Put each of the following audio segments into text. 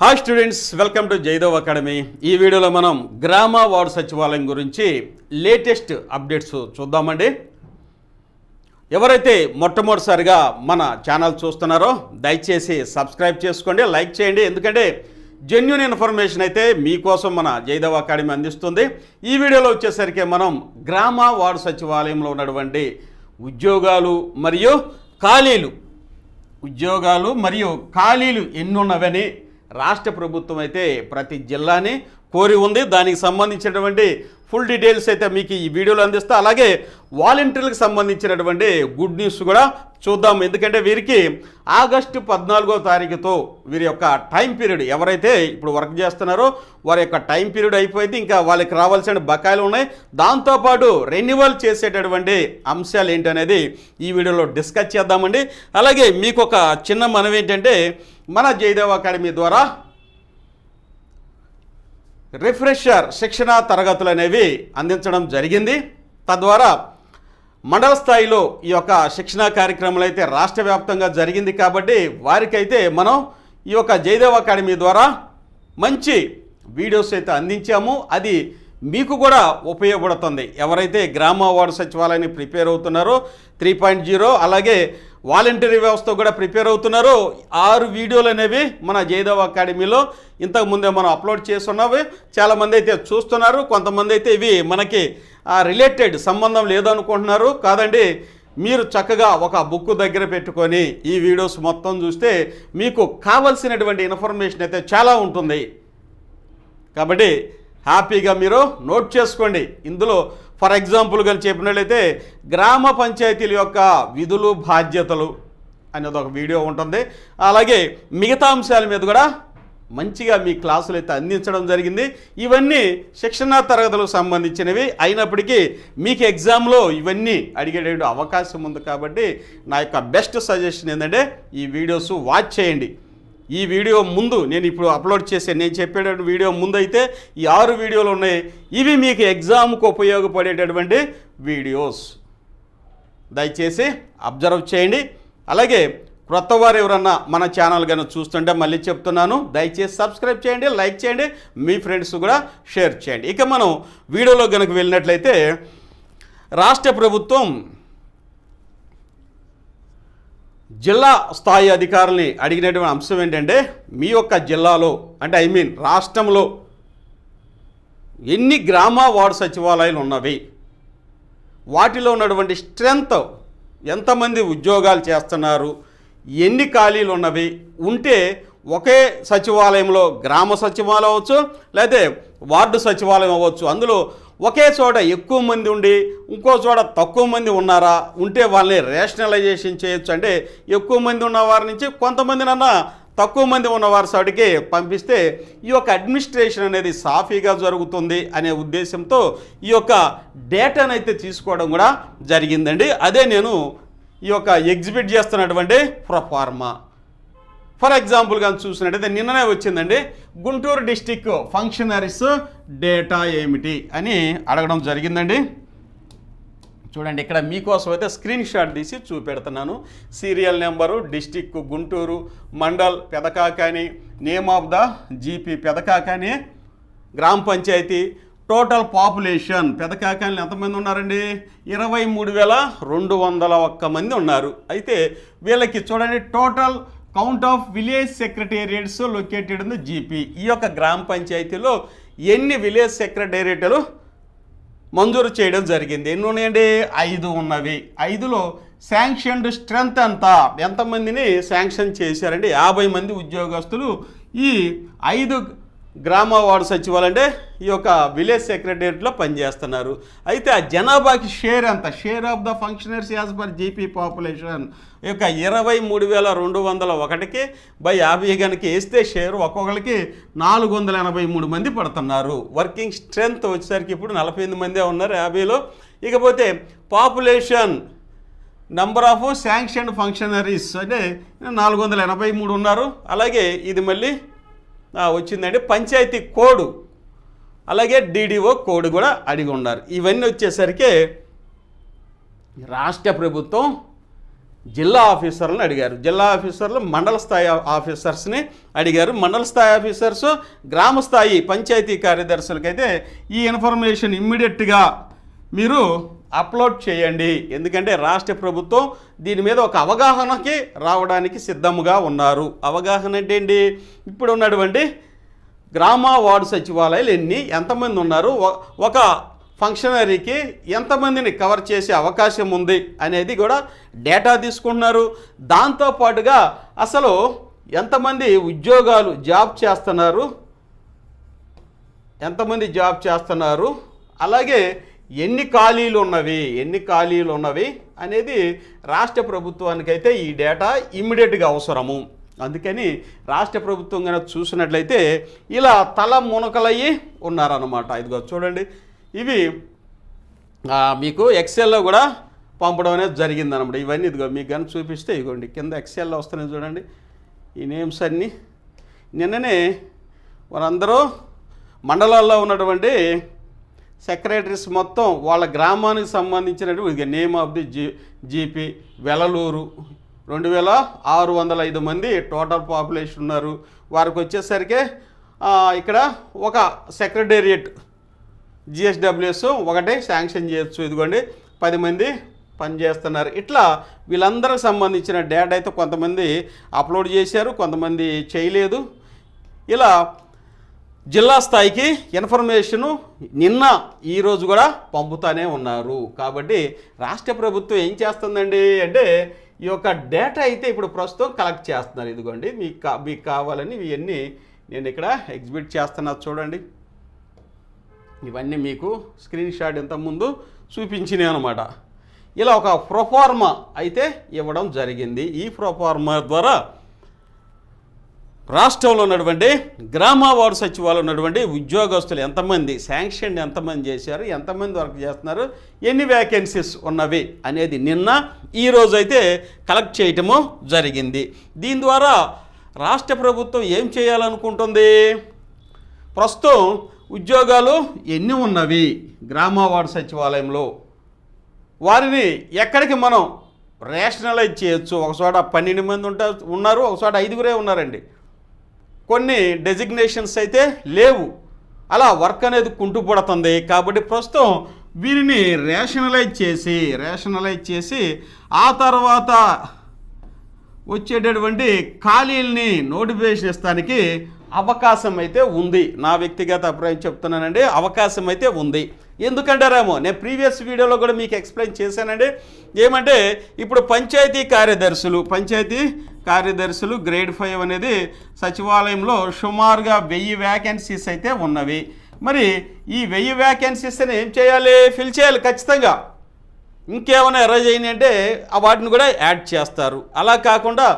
Hi students welcome to Jaidev academy ఈ వీడియోలో మనం గ్రామ వార్డు సచివాలయం గురించి లేటెస్ట్ అప్డేట్స్ చూద్దామండి. ఎవరైతే మొట్టమొదటిసారిగా మన ఛానల్ చూస్తున్నారో దయచేసి సబ్స్క్రైబ్ చేసుకోండి లైక్ చేయండి. ఎందుకంటే జెన్యున్ ఇన్ఫర్మేషన్ అయితే మీకోసం మన జైదవ్ అకాడమీ అందిస్తుంది. ఈ వీడియోలో వచ్చేసరికి మనం గ్రామ వార్డు సచివాలయంలో ఉన్నటువంటి ఉద్యోగాలు మరియు ఖాళీలు. ఉద్యోగాలు మరియు ఖాళీలు ఎన్నున్నవని రాష్ట్ర ప్రభుత్వం అయితే ప్రతి జిల్లాని కోరి ఉంది. దానికి సంబంధించినటువంటి ఫుల్ డీటెయిల్స్ అయితే మీకు ఈ వీడియోలో అందిస్తా. అలాగే వాలంటీర్లకు సంబంధించినటువంటి గుడ్ న్యూస్ కూడా చూద్దాం. ఎందుకంటే వీరికి ఆగస్టు పద్నాలుగో తారీఖుతో వీరి యొక్క టైం పీరియడ్ ఎవరైతే ఇప్పుడు వర్క్ చేస్తున్నారో వారి యొక్క టైం పీరియడ్ అయిపోయింది. ఇంకా వాళ్ళకి రావాల్సిన బకాయిలు ఉన్నాయి. దాంతోపాటు రెన్యువల్ చేసేటటువంటి అంశాలు ఏంటనేది ఈ వీడియోలో డిస్కస్ చేద్దామండి. అలాగే మీకు ఒక చిన్న మనం ఏంటంటే మన జయదేవ్ అకాడమీ ద్వారా రిఫ్రెషర్ శిక్షణ తరగతులు అనేవి అందించడం జరిగింది. తద్వారా మండల స్థాయిలో ఈ యొక్క శిక్షణా కార్యక్రమాలు అయితే రాష్ట్ర వ్యాప్తంగా జరిగింది కాబట్టి వారికైతే మనం ఈ యొక్క జయదేవ్ అకాడమీ ద్వారా మంచి వీడియోస్ అయితే అందించాము. అది మీకు కూడా ఉపయోగపడుతుంది. ఎవరైతే గ్రామ వార్డు సచివాలయాన్ని ప్రిపేర్ అవుతున్నారో త్రీ పాయింట్ జీరో అలాగే వాలంటరీ వ్యవస్థ కూడా ప్రిపేర్ అవుతున్నారు. ఆరు వీడియోలు అనేవి మన జయదేవ్ అకాడమీలో ఇంతకు ముందే మనం అప్లోడ్ చేస్తున్నావి చాలామంది అయితే చూస్తున్నారు. కొంతమంది అయితే ఇవి మనకి రిలేటెడ్ సంబంధం లేదనుకుంటున్నారు. కాదండి మీరు చక్కగా ఒక బుక్ దగ్గర పెట్టుకొని ఈ వీడియోస్ మొత్తం చూస్తే మీకు కావలసినటువంటి ఇన్ఫర్మేషన్ అయితే చాలా ఉంటుంది. కాబట్టి హ్యాపీగా మీరు నోట్ చేసుకోండి. ఇందులో ఫర్ ఎగ్జాంపుల్ చెప్పినట్లయితే గ్రామ పంచాయతీల యొక్క విధులు బాధ్యతలు అనేది ఒక వీడియో ఉంటుంది. అలాగే మిగతా అంశాల మీద కూడా మంచిగా మీ క్లాసులు అయితే అందించడం జరిగింది. ఇవన్నీ శిక్షణా తరగతులకు సంబంధించినవి అయినప్పటికీ మీకు ఎగ్జామ్లో ఇవన్నీ అడిగే అవకాశం ఉంది కాబట్టి నా యొక్క బెస్ట్ సజెషన్ ఏంటంటే ఈ వీడియోస్ వాచ్ చేయండి. ఈ వీడియో ముందు నేను ఇప్పుడు అప్లోడ్ చేసే నేను చెప్పేటటువంటి వీడియో ముందు అయితే ఈ ఆరు వీడియోలు ఉన్నాయి. ఇవి మీకు ఎగ్జామ్కు ఉపయోగపడేటటువంటి వీడియోస్. దయచేసి అబ్జర్వ్ చేయండి. అలాగే క్రొత్త వారు ఎవరన్నా మన ఛానల్ కానీ చూస్తుంటే మళ్ళీ చెప్తున్నాను. దయచేసి సబ్స్క్రైబ్ చేయండి లైక్ చేయండి మీ ఫ్రెండ్స్ కూడా షేర్ చేయండి. ఇక మనం వీడియోలో కనుక వెళ్ళినట్లయితే రాష్ట్ర ప్రభుత్వం జిల్లా స్థాయి అధికారుల్ని అడిగినటువంటి అంశం ఏంటంటే మీ యొక్క జిల్లాలో అంటే ఐ మీన్ రాష్ట్రంలో ఎన్ని గ్రామ వార్డు సచివాలయాలు ఉన్నవి? వాటిలో ఉన్నటువంటి స్ట్రెంగ్త్ ఎంతమంది ఉద్యోగాలు చేస్తున్నారు? ఎన్ని ఖాళీలు ఉన్నవి? ఉంటే ఒకే సచివాలయంలో గ్రామ సచివాలయం అవ్వచ్చు లేదా వార్డు సచివాలయం అవ్వచ్చు. అందులో ఒకే చోట ఎక్కువ మంది ఉండి ఇంకో చోట తక్కువ మంది ఉన్నారా? ఉంటే వాళ్ళని రేషనలైజేషన్ చేయొచ్చు. అంటే ఎక్కువ మంది ఉన్న వారి నుంచి కొంతమందినన్నా తక్కువ మంది ఉన్న వారి సైడ్కి పంపిస్తే ఈ యొక్క అడ్మినిస్ట్రేషన్ అనేది సాఫీగా జరుగుతుంది అనే ఉద్దేశంతో ఈ యొక్క డేటాను అయితే తీసుకోవడం కూడా జరిగిందండి. అదే నేను ఈ యొక్క ఎగ్జిబిట్ చేస్తున్నటువంటి ప్రొఫార్మా ఫర్ ఎగ్జాంపుల్ కానీ చూసినట్టయితే నిన్ననే వచ్చిందండి. గుంటూరు డిస్టిక్ ఫంక్షనరీస్ డేటా ఏమిటి అని అడగడం జరిగిందండి. చూడండి ఇక్కడ మీకోసం అయితే స్క్రీన్ షాట్ తీసి చూపెడుతున్నాను. Serial number district Guntur mandal Pedakakani name of the GP Pedakakani గ్రామ పంచాయతీ టోటల్ పాపులేషన్ పెదకాకాయలు ఎంతమంది ఉన్నారండి? ఇరవై మూడు వేల రెండు వందల ఒక్క మంది ఉన్నారు. అయితే వీళ్ళకి చూడండి total count of village secretariats located in the GP ఈ యొక్క గ్రామ పంచాయతీలో ఎన్ని విలేజ్ సెక్రటేరియట్లు మంజూరు చేయడం జరిగింది? ఎన్ని ఉన్నాయండి? ఐదు ఉన్నవి. ఐదులో శాంక్షన్డ్ స్ట్రెంత్ ఎంత ఎంతమందిని శాంక్షన్ చేశారంటే యాభై మంది ఉద్యోగస్తులు ఈ ఐదు గ్రామ వార్డు సచివాలయం అంటే ఈ యొక్క విలేజ్ సెక్రటరియట్లో పనిచేస్తున్నారు. అయితే ఆ జనాభాకి షేర్ ఎంత? Share of the functionaries as per GP population ఈ యొక్క ఇరవై మూడు వేల రెండు వందల ఒకటికి బై యాభై కనుక వేస్తే షేర్ ఒక్కొక్కరికి నాలుగు వందల ఎనభై మూడు మంది పడుతున్నారు. వర్కింగ్ స్ట్రెంగ్త్ వచ్చేసరికి ఇప్పుడు నలభై ఎనిమిది మందే ఉన్నారు యాభైలో. ఇకపోతే population number of sanction functionaries అంటే నాలుగు వందల ఎనభై మూడు ఉన్నారు. అలాగే ఇది మళ్ళీ వచ్చిందండి. పంచాయతీ కోడ్. అలాగే డీడీఓ కోడ్ కూడా అడిగి ఉన్నారు. ఇవన్నీ వచ్చేసరికి రాష్ట్ర ప్రభుత్వం జిల్లా ఆఫీసర్లను అడిగారు. జిల్లా ఆఫీసర్లు మండల స్థాయి ఆఫీసర్స్ని అడిగారు. మండల స్థాయి ఆఫీసర్స్ గ్రామ స్థాయి పంచాయతీ కార్యదర్శులకైతే ఈ ఇన్ఫర్మేషన్ ఇమ్మీడియట్గా మీరు అప్లోడ్ చేయండి. ఎందుకంటే రాష్ట్ర ప్రభుత్వం దీని మీద ఒక అవగాహనకి రావడానికి సిద్ధముగా ఉన్నారు. అవగాహన అంటే ఏంటి ఇప్పుడు ఉన్నటువంటి గ్రామ వార్డు సచివాలయాలు ఎన్ని? ఎంతమంది ఉన్నారు? ఒక ఫంక్షనరీకి ఎంతమందిని కవర్ చేసే అవకాశం ఉంది అనేది కూడా డేటా తీసుకుంటున్నారు. దాంతోపాటుగా అసలు ఎంతమంది ఉద్యోగాలు జాబ్ చేస్తున్నారు? ఎంతమంది జాబ్ చేస్తున్నారు? అలాగే ఎన్ని ఖాళీలు ఉన్నవి ఎన్ని ఖాళీలు ఉన్నవి అనేది రాష్ట్ర ప్రభుత్వానికైతే ఈ డేటా ఇమ్మీడియట్గా అవసరము. అందుకని రాష్ట్ర ప్రభుత్వం కనుక చూసినట్లయితే ఇలా తల మునకలయ్యి ఉన్నారన్నమాట. ఇదిగో చూడండి. ఇవి మీకు ఎక్సెల్లో కూడా పంపడం అనేది జరిగిందనమాట ఇవన్నీ ఇదిగో మీకు కనుక చూపిస్తే ఇదిగోండి కింద ఎక్సెల్లో వస్తున్నాయి చూడండి. ఈ నేమ్స్ అన్నీ. నిన్ననే వారందరూ మండలాల్లో ఉన్నటువంటి సెక్రటరీస్ మొత్తం వాళ్ళ గ్రామానికి సంబంధించినటువంటి name of the G GP Velaluru. రెండు వేల ఆరు వందల ఐదు మంది టోటల్ పాపులేషన్ ఉన్నారు. వారికి వచ్చేసరికి ఇక్కడ ఒక సెక్రటేరియట్ జిఎస్డబ్ల్యూఎస్ ఒకటే శాంక్షన్ చేయొచ్చు. ఇదిగోండి పది మంది పనిచేస్తున్నారు. ఇట్లా వీళ్ళందరికి సంబంధించిన డేటా అయితే కొంతమంది అప్లోడ్ చేశారు కొంతమంది చేయలేదు. ఇలా జిల్లా స్థాయికి ఇన్ఫర్మేషను నిన్న ఈరోజు కూడా పంపుతానే ఉన్నారు. కాబట్టి రాష్ట్ర ప్రభుత్వం ఏం చేస్తుందండి అంటే ఈ యొక్క డేటా అయితే ఇప్పుడు ప్రస్తుతం కలెక్ట్ చేస్తున్నారు. ఇదిగోండి మీకు కా మీకు కావాలని ఇవన్నీ నేను ఇక్కడ ఎగ్జిబిట్ చేస్తున్నా. చూడండి. ఇవన్నీ మీకు స్క్రీన్ షాట్ ఇంతకుముందు చూపించినాయి అనమాట ఇలా ఒక ప్రొఫార్మా అయితే ఇవ్వడం జరిగింది. ఈ ప్రొఫార్మా ద్వారా రాష్ట్రంలో ఉన్నటువంటి గ్రామ వార్డు సచివాలయం ఉన్నటువంటి ఉద్యోగస్తులు ఎంతమంది శాంక్షన్ ఎంతమంది చేశారు ఎంతమంది వర్క్ చేస్తున్నారు ఎన్ని వ్యాకెన్సీస్ ఉన్నవి అనేది నిన్న ఈరోజు అయితే కలెక్ట్ చేయటము జరిగింది. దీని ద్వారా రాష్ట్ర ప్రభుత్వం ఏం చేయాలనుకుంటుంది? ప్రస్తుతం ఉద్యోగాలు ఎన్ని ఉన్నవి గ్రామ వార్డు సచివాలయంలో? వారిని ఎక్కడికి మనం రేషనలైజ్ చేయొచ్చు? ఒక చోట పన్నెండు మంది ఉంటారు ఉన్నారు ఒక చోట ఐదుగురే ఉన్నారండి. కొన్ని డెసిగ్నేషన్స్ అయితే లేవు. అలా వర్క్ అనేది కుంటుపడుతుంది కాబట్టి ప్రస్తుతం వీరిని రేషనలైజ్ చేసి రేషనలైజ్ చేసి ఆ తర్వాత వచ్చేటటువంటి ఖాళీల్ని నోటిఫికేషన్ ఇస్తానికి అవకాశం అయితే ఉంది. నా వ్యక్తిగత అభిప్రాయం చెప్తున్నానండి. అవకాశం అయితే ఉంది. ఎందుకంటారేమో నేను ప్రీవియస్ వీడియోలో కూడా మీకు ఎక్స్ప్లెయిన్ చేశానండి. ఏమంటే ఇప్పుడు పంచాయతీ కార్యదర్శులు పంచాయతీ కార్యదర్శులు గ్రేడ్ ఫైవ్ అనేది సచివాలయంలో సుమారుగా వెయ్యి వ్యాకెన్సీస్ అయితే ఉన్నవి. మరి ఈ వెయ్యి వ్యాకెన్సీస్ని ఏం చేయాలి? ఫిల్ చేయాలి ఖచ్చితంగా. ఇంకేమైనా ఎరేజ్ అయినాయి అంటే వాటిని కూడా యాడ్ చేస్తారు. అలా కాకుండా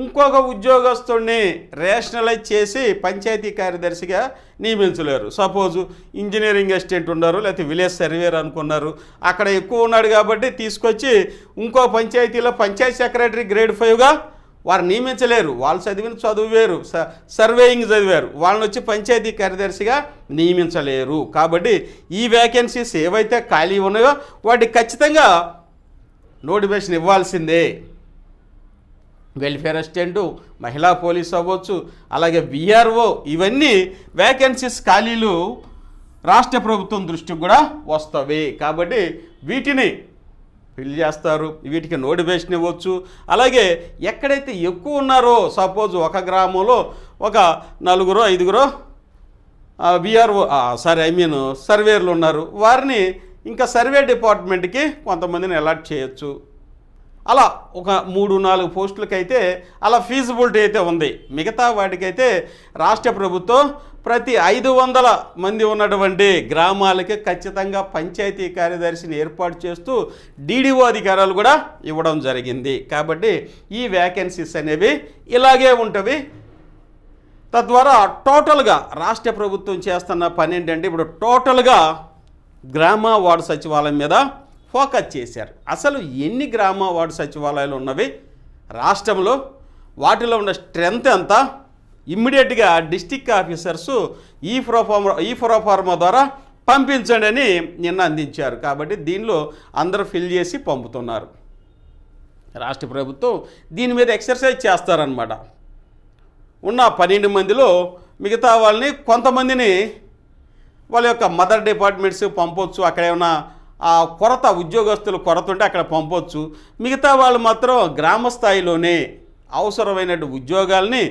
ఇంకొక ఉద్యోగస్తుడిని రేషనలైజ్ చేసి పంచాయతీ కార్యదర్శిగా నియమించలేరు. సపోజు ఇంజనీరింగ్ అసిస్టెంట్ ఉన్నారు లేకపోతే విలేజ్ సర్వేర్ అనుకున్నారు. అక్కడ ఎక్కువ ఉన్నాడు కాబట్టి తీసుకొచ్చి ఇంకో పంచాయతీలో పంచాయతీ సెక్రటరీ గ్రేడ్ ఫైవ్గా వారు నియమించలేరు. వాళ్ళు చదివిన చదువు వేరు. స- సర్వేయింగ్ చదివారు. వాళ్ళని వచ్చి పంచాయతీ కార్యదర్శిగా నియమించలేరు. కాబట్టి ఈ వేకెన్సీస్ ఏవైతే ఖాళీ ఉన్నాయో వాటికి ఖచ్చితంగా నోటిఫికేషన్ ఇవ్వాల్సిందే. వెల్ఫేర్ అసిస్టెంటు మహిళా పోలీస్ అవ్వచ్చు అలాగే విఆర్ఓ ఇవన్నీ వేకెన్సీస్ ఖాళీలు రాష్ట్ర ప్రభుత్వం దృష్టికి కూడా వస్తవి కాబట్టి వీటిని ఫిల్ చేస్తారు వీటికి నోటిఫికేషన్ ఇవ్వచ్చు. అలాగే ఎక్కడైతే ఎక్కువ ఉన్నారో సపోజ్ ఒక గ్రామంలో ఒక నలుగురో ఐదుగురో విఆర్ఓ సారీ ఐ మీన్ సర్వేర్లు ఉన్నారు. వారిని ఇంకా సర్వే డిపార్ట్మెంట్కి కొంతమందిని అలాట్ చేయొచ్చు. అలా ఒక మూడు నాలుగు పోస్టులకైతే అలా ఫీజిబిలిటీ అయితే ఉంది. మిగతా వాటికైతే రాష్ట్ర ప్రభుత్వం ప్రతి ఐదు వందల మంది ఉన్నటువంటి గ్రామాలకి ఖచ్చితంగా పంచాయతీ కార్యదర్శిని ఏర్పాటు చేస్తూ డీడీఓ అధికారాలు కూడా ఇవ్వడం జరిగింది. కాబట్టి ఈ వ్యాకెన్సీస్ అనేవి ఇలాగే ఉంటవి. తద్వారా టోటల్గా రాష్ట్ర ప్రభుత్వం చేస్తున్న పని ఏంటంటే ఇప్పుడు టోటల్గా గ్రామ వార్డు సచివాలయం మీద ఫోకస్ చేశారు. అసలు ఎన్ని గ్రామ వార్డు సచివాలయాలు ఉన్నవి? రాష్ట్రంలో వాటిలో ఉన్న స్ట్రెంత్ ఎంత? ఇమ్మీడియట్గా డిస్టిక్ ఆఫీసర్సు ఈ ప్రోఫార్మ ఈ ప్రోఫార్మా ద్వారా పంపించండి అని నిన్న అందించారు. కాబట్టి దీనిలో అందరూ ఫిల్ చేసి పంపుతున్నారు. రాష్ట్ర ప్రభుత్వం దీని మీద ఎక్సర్సైజ్ చేస్తారనమాట ఉన్న పన్నెండు మందిలో మిగతా వాళ్ళని కొంతమందిని వాళ్ళ యొక్క మదర్ డిపార్ట్మెంట్స్ పంపొచ్చు. అక్కడ ఏమైనా ఆ కొరత ఉద్యోగస్తులు కొరత ఉంటే అక్కడ పంపొచ్చు. మిగతా వాళ్ళు మాత్రం గ్రామ స్థాయిలోనే అవసరమైన ఉద్యోగాల్ని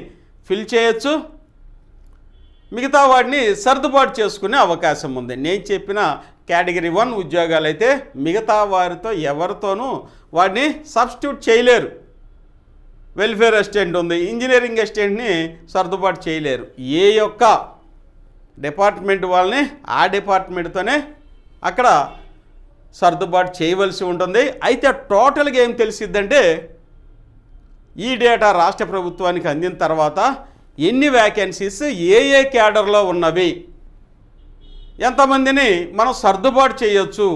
ఫిల్ చేయొచ్చు. మిగతా వాటిని సర్దుబాటు చేసుకునే అవకాశం ఉంది. నేను చెప్పిన కేటగిరీ వన్ ఉద్యోగాలు అయితే మిగతా వారితో ఎవరితోనూ వాటిని సబ్స్టిట్యూట్ చేయలేరు. వెల్ఫేర్ అసిస్టెంట్ ఉంది ఇంజనీరింగ్ అసిస్టెంట్ని సర్దుబాటు చేయలేరు. ఏ యొక్క డిపార్ట్మెంట్ వాళ్ళని ఆ డిపార్ట్మెంట్తోనే అక్కడ సర్దుబాటు చేయవలసి ఉంటుంది. అయితే టోటల్గా ఏం తెలిసిద్దంటే ఈ డేటా రాష్ట్ర ప్రభుత్వానికి అందిన తర్వాత ఎన్ని వ్యాకెన్సీస్ ఏ ఏ క్యాడర్లో ఉన్నవి? ఎంతమందిని మనం సర్దుబాటు చేయొచ్చు?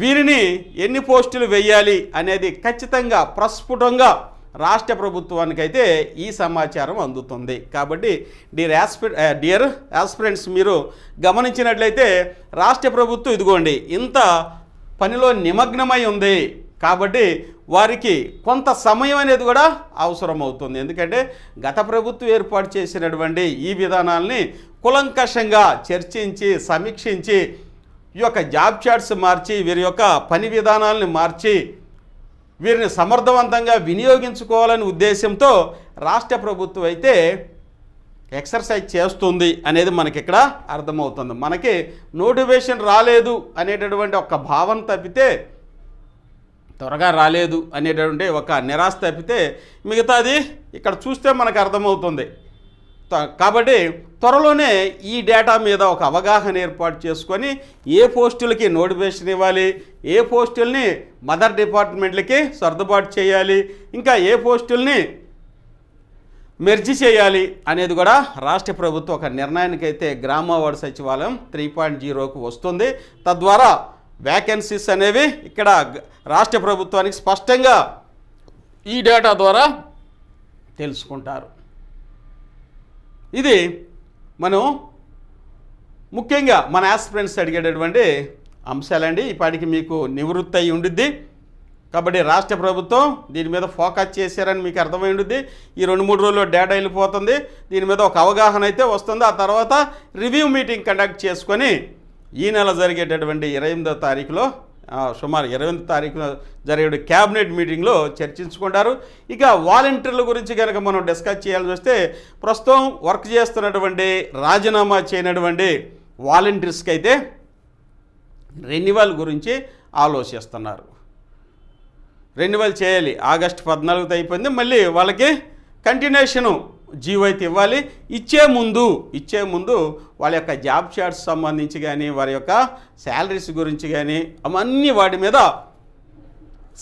వీరిని ఎన్ని పోస్టులు వేయాలి అనేది ఖచ్చితంగా ప్రస్ఫుటంగా రాష్ట్ర ప్రభుత్వానికైతే ఈ సమాచారం అందుతుంది. కాబట్టి డియర్ యాస్పి డియర్ యాస్పిరెంట్స్ మీరు గమనించినట్లయితే రాష్ట్ర ప్రభుత్వం ఇదిగోండి ఇంత పనిలో నిమగ్నమై ఉంది. కాబట్టి వారికి కొంత సమయం అనేది కూడా అవసరం అవుతుంది ఎందుకంటే గత ప్రభుత్వం ఏర్పాటు చేసినటువంటి ఈ విధానాల్ని కులంకషంగా చర్చించి సమీక్షించి ఈ యొక్క జాబ్ చార్ట్స్ మార్చి వీరి యొక్క పని విధానాలను మార్చి వీరిని సమర్థవంతంగా వినియోగించుకోవాలనే ఉద్దేశంతో రాష్ట్ర ప్రభుత్వం అయితే ఎక్సర్సైజ్ చేస్తుంది అనేది మనకి ఇక్కడ అర్థమవుతుంది. మనకి నోటిఫికేషన్ రాలేదు అనేటటువంటి ఒక భావన తప్పితే త్వరగా రాలేదు అనేటటువంటి ఒక నిరాశ తప్పితే మిగతాది ఇక్కడ చూస్తే మనకు అర్థమవుతుంది. త- కాబట్టి త్వరలోనే ఈ డేటా మీద ఒక అవగాహన ఏర్పాటు చేసుకొని ఏ పోస్టులకి నోటిఫికేషన్ ఇవ్వాలి ఏ పోస్టుల్ని మదర్ డిపార్ట్మెంట్లకి సర్దుబాటు చేయాలి ఇంకా ఏ పోస్టుల్ని మెర్జి చేయాలి అనేది కూడా రాష్ట్ర ప్రభుత్వం ఒక నిర్ణయానికైతే గ్రామ సచివాలయం త్రీ పాయింట్ జీరోకు వస్తుంది. తద్వారా వ్యాకెన్సీస్ అనేవి ఇక్కడ రాష్ట్ర ప్రభుత్వానికి స్పష్టంగా ఈ డేటా ద్వారా తెలుసుకుంటారు. ఇది మనం ముఖ్యంగా మన ఆస్పిరెంట్స్ అడిగేటటువంటి అంశాలండి. ఇప్పటికి మీకు నివృత్తి అయి ఉండిద్ది. కాబట్టి రాష్ట్ర ప్రభుత్వం దీని మీద ఫోకస్ చేశారని మీకు అర్థమై ఉండిద్ది. ఈ రెండు మూడు రోజుల్లో డేటా వెళ్ళిపోతుంది. దీని మీద ఒక అవగాహన అయితే వస్తుంది. ఆ తర్వాత రివ్యూ మీటింగ్ కండక్ట్ చేసుకొని ఈ నెల జరిగేటటువంటి ఇరవై ఎనిమిదో తారీఖులో సుమారు ఇరవై ఎనిమిది తారీఖున జరిగే క్యాబినెట్ మీటింగ్లో చర్చించుకుంటారు. ఇక వాలంటీర్ల గురించి కనుక మనం డిస్కస్ చేయాల్సి వస్తే ప్రస్తుతం వర్క్ చేస్తున్నటువంటి రాజీనామా చేయనటువంటి వాలంటీర్స్కి అయితే రెన్యువల్ గురించి ఆలోచిస్తున్నారు. రెన్యువల్ చేయాలి. ఆగస్టు పద్నాలుగుతో అయిపోయింది. మళ్ళీ వాళ్ళకి కంటిన్యూషను జీవో అయితే ఇవ్వాలి. ఇచ్చే ముందు ఇచ్చే ముందు వాళ్ళ యొక్క జాబ్ చార్ట్స్ సంబంధించి కానీ వారి యొక్క శాలరీస్ గురించి కానీ అవన్నీ వాటి మీద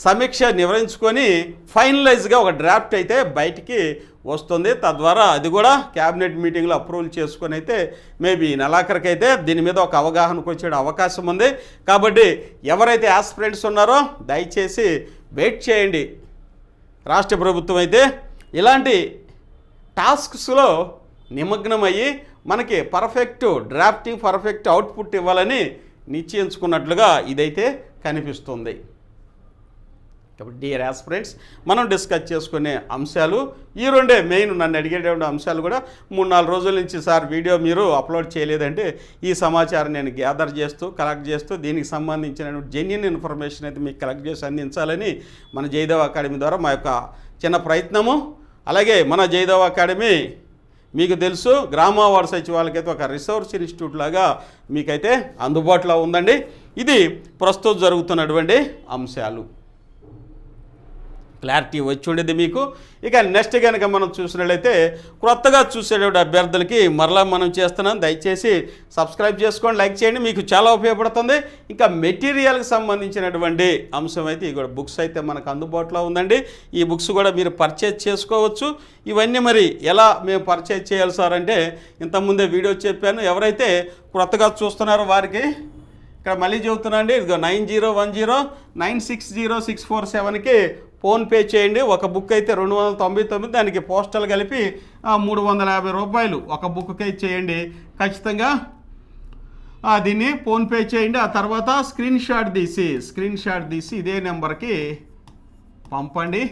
సమీక్ష నిర్వహించుకొని ఫైనలైజ్గా ఒక డ్రాఫ్ట్ అయితే బయటికి వస్తుంది. తద్వారా అది కూడా క్యాబినెట్ మీటింగ్లో అప్రూవల్ చేసుకొని అయితే మేబీ నెలాఖరికి అయితే దీని మీద ఒక అవగాహనకు వచ్చే అవకాశం ఉంది. కాబట్టి ఎవరైతే ఆస్పిరెంట్స్ ఉన్నారో దయచేసి వెయిట్ చేయండి. రాష్ట్ర ప్రభుత్వం అయితే ఇలాంటి టాస్క్స్లో నిమగ్నమయ్యి మనకి పర్ఫెక్ట్ డ్రాఫ్టింగ్ పర్ఫెక్ట్ అవుట్పుట్ ఇవ్వాలని నిశ్చయించుకున్నట్లుగా ఇదైతే కనిపిస్తుంది. కాబట్టి డియర్ ఆస్పిరెంట్స్ మనం డిస్కస్ చేసుకునే అంశాలు ఈ రెండే మెయిన్ నన్ను అడిగేటువంటి అంశాలు కూడా మూడు నాలుగు రోజుల నుంచి సార్ వీడియో మీరు అప్లోడ్ చేయలేదంటే ఈ సమాచారం నేను గ్యాదర్ చేస్తూ కలెక్ట్ చేస్తూ దీనికి సంబంధించిన జెన్యున్ ఇన్ఫర్మేషన్ అయితే మీకు కలెక్ట్ చేసి అందించాలని మన జయదేవ్ అకాడమీ ద్వారా మా యొక్క చిన్న ప్రయత్నము. అలాగే మన జయదేవ్ అకాడమీ మీకు తెలుసు గ్రామ వారి సచివాలకైతే ఒక రిసోర్స్ ఇన్స్టిట్యూట్ లాగా మీకైతే అందుబాటులో ఉందండి. ఇది ప్రస్తుతం జరుగుతున్నటువంటి అంశాలు. క్లారిటీ వచ్చి ఉండేది మీకు. ఇక నెక్స్ట్ కనుక మనం చూసినట్లయితే క్రొత్తగా చూసేటువంటి అభ్యర్థులకి మరలా మనం చేస్తున్నాం. దయచేసి సబ్స్క్రైబ్ చేసుకోండి లైక్ చేయండి. మీకు చాలా ఉపయోగపడుతుంది. ఇంకా మెటీరియల్కి సంబంధించినటువంటి అంశం అయితే ఇక్కడ బుక్స్ అయితే మనకు అందుబాటులో ఉందండి. ఈ బుక్స్ కూడా మీరు పర్చేజ్ చేసుకోవచ్చు. ఇవన్నీ మరి ఎలా మేము పర్చేజ్ చేయాలి సార్ అంటే ఇంతకుముందే వీడియో చెప్పాను. ఎవరైతే క్రొత్తగా చూస్తున్నారో వారికి ఇక్కడ మళ్ళీ చెబుతున్నా అండి ఇదిగో nine zero one zero nine six zero six four సెవెన్కి ఫోన్పే చేయండి. ఒక బుక్ అయితే రెండు వందల తొంభై తొమ్మిది దానికి పోస్టల్ కలిపి మూడు వందల యాభై రూపాయలు ఒక బుక్కి చేయండి ఖచ్చితంగా దీన్ని ఫోన్పే చేయండి. ఆ తర్వాత స్క్రీన్ షాట్ తీసి స్క్రీన్ షాట్ తీసి ఇదే నెంబర్కి పంపండి.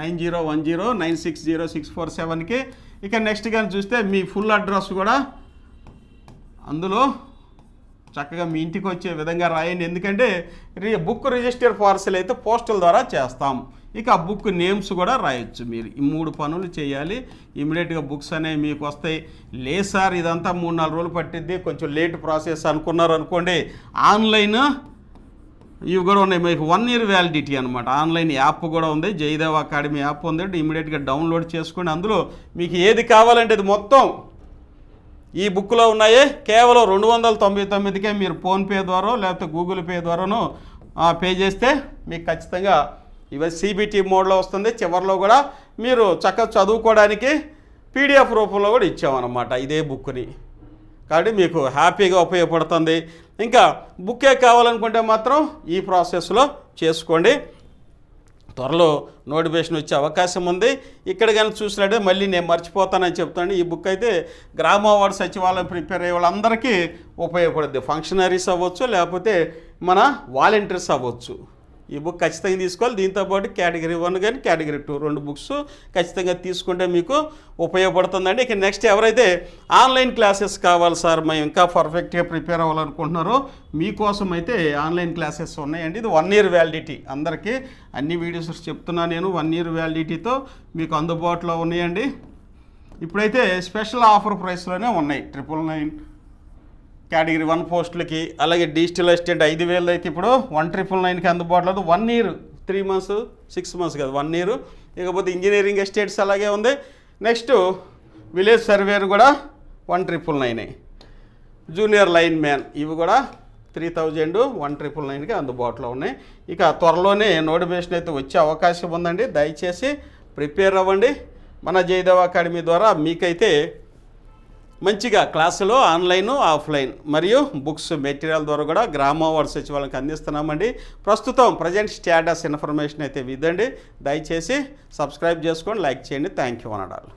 Nine zero one zero nine six zero six four సెవెన్కి. ఇక నెక్స్ట్ కానీ చూస్తే మీ ఫుల్ అడ్రస్ కూడా అందులో చక్కగా మీ ఇంటికి వచ్చే విధంగా రాయండి. ఎందుకంటే రి బుక్ రిజిస్టర్ పార్సల్ అయితే పోస్టల్ ద్వారా చేస్తాం. ఇక ఆ బుక్ నేమ్స్ కూడా రాయొచ్చు మీరు. ఈ మూడు పనులు చేయాలి. ఇమీడియట్గా బుక్స్ అనేవి మీకు వస్తాయి. లేదు సార్ ఇదంతా మూడు నాలుగు రోజులు పట్టిద్ది. కొంచెం లేట్ ప్రాసెస్ అనుకున్నారు అనుకోండి ఆన్లైన్ ఇవి కూడా ఉన్నాయి. మీకు వన్ ఇయర్ వ్యాలిడిటీ అనమాట ఆన్లైన్ యాప్ కూడా ఉంది. జయదేవ్ అకాడమీ యాప్ ఉంది. ఇమీడియట్గా డౌన్లోడ్ చేసుకోండి. అందులో మీకు ఏది కావాలంటే అది మొత్తం ఈ బుక్లో ఉన్నాయి కేవలం రెండు వందల తొంభై తొమ్మిదికే మీరు ఫోన్పే ద్వారా లేకపోతే గూగుల్ పే ద్వారాను ఆ, పే చేస్తే మీకు ఖచ్చితంగా ఇవి సిబిటీ మోడ్లో వస్తుంది. చివరిలో కూడా మీరు చక్కగా చదువుకోవడానికి పీడిఎఫ్ రూపంలో కూడా ఇచ్చామన్నమాట ఇదే బుక్ని. కాబట్టి మీకు హ్యాపీగా ఉపయోగపడుతుంది. ఇంకా బుక్కే కావాలనుకుంటే మాత్రం ఈ ప్రాసెస్లో చేసుకోండి. త్వరలో నోటిఫికేషన్ వచ్చే అవకాశం ఉంది. ఇక్కడ కానీ చూసినట్టే మళ్ళీ నేను మర్చిపోతానని చెప్తాను. ఈ బుక్ అయితే గ్రామ వార్డు సచివాలయం ప్రిపేర్ అయ్యే వాళ్ళందరికీ ఉపయోగపడుద్ది. ఫంక్షనరీస్ అవ్వచ్చు లేకపోతే మన వాలంటీర్స్ అవ్వచ్చు. ఈ బుక్ ఖచ్చితంగా తీసుకోవాలి. దీంతోపాటు కేటగిరీ వన్ కానీ కేటగిరీ టూ రెండు బుక్స్ ఖచ్చితంగా తీసుకుంటే మీకు ఉపయోగపడుతుందండి. ఇక నెక్స్ట్ ఎవరైతే ఆన్లైన్ క్లాసెస్ కావాలి సార్ మేము ఇంకా పర్ఫెక్ట్గా ప్రిపేర్ అవ్వాలనుకుంటున్నారో మీకోసం అయితే ఆన్లైన్ క్లాసెస్ ఉన్నాయండి. ఇది వన్ ఇయర్ వ్యాలిడిటీ అందరికీ అన్ని వీడియోస్ చెప్తున్నా నేను వన్ ఇయర్ వ్యాలిడిటీతో మీకు అందుబాటులో ఉన్నాయండి. ఇప్పుడైతే స్పెషల్ ఆఫర్ ప్రైస్లోనే ఉన్నాయి. ట్రిపుల్ నైన్ కేటగిరీ వన్ పోస్టులకి అలాగే డిజిటల్ అసిస్టెంట్ ఐదు వేలు అయితే ఇప్పుడు వన్ ట్రిపుల్ నైన్కి అందుబాటులో ఉంది. One year three months six months కాదు వన్ ఇయర్ ఇకపోతే ఇంజనీరింగ్ ఎస్టేట్స్ అలాగే ఉంది. నెక్స్ట్ విలేజ్ సర్వేర్ కూడా వన్ ట్రిపుల్ నైనే. జూనియర్ లైన్ మ్యాన్ ఇవి కూడా త్రీ థౌజండ్ వన్ ట్రిపుల్ నైన్కి అందుబాటులో ఉన్నాయి. ఇక త్వరలోనే నోటిఫికేషన్ అయితే వచ్చే అవకాశం ఉందండి. దయచేసి ప్రిపేర్ అవ్వండి. మన జయదేవ్ అకాడమీ ద్వారా మీకైతే మంచిగా క్లాసులో ఆన్లైన్ ఆఫ్లైన్. మరియు బుక్స్ మెటీరియల్ ద్వారా కూడా గ్రామ వార్డు సచివాలయానికి అందిస్తున్నామండి. ప్రస్తుతం ప్రజెంట్ స్టేటస్ ఇన్ఫర్మేషన్ అయితే ఇదండి. దయచేసి సబ్స్క్రైబ్ చేసుకోండి లైక్ చేయండి. Thank you అనడాలు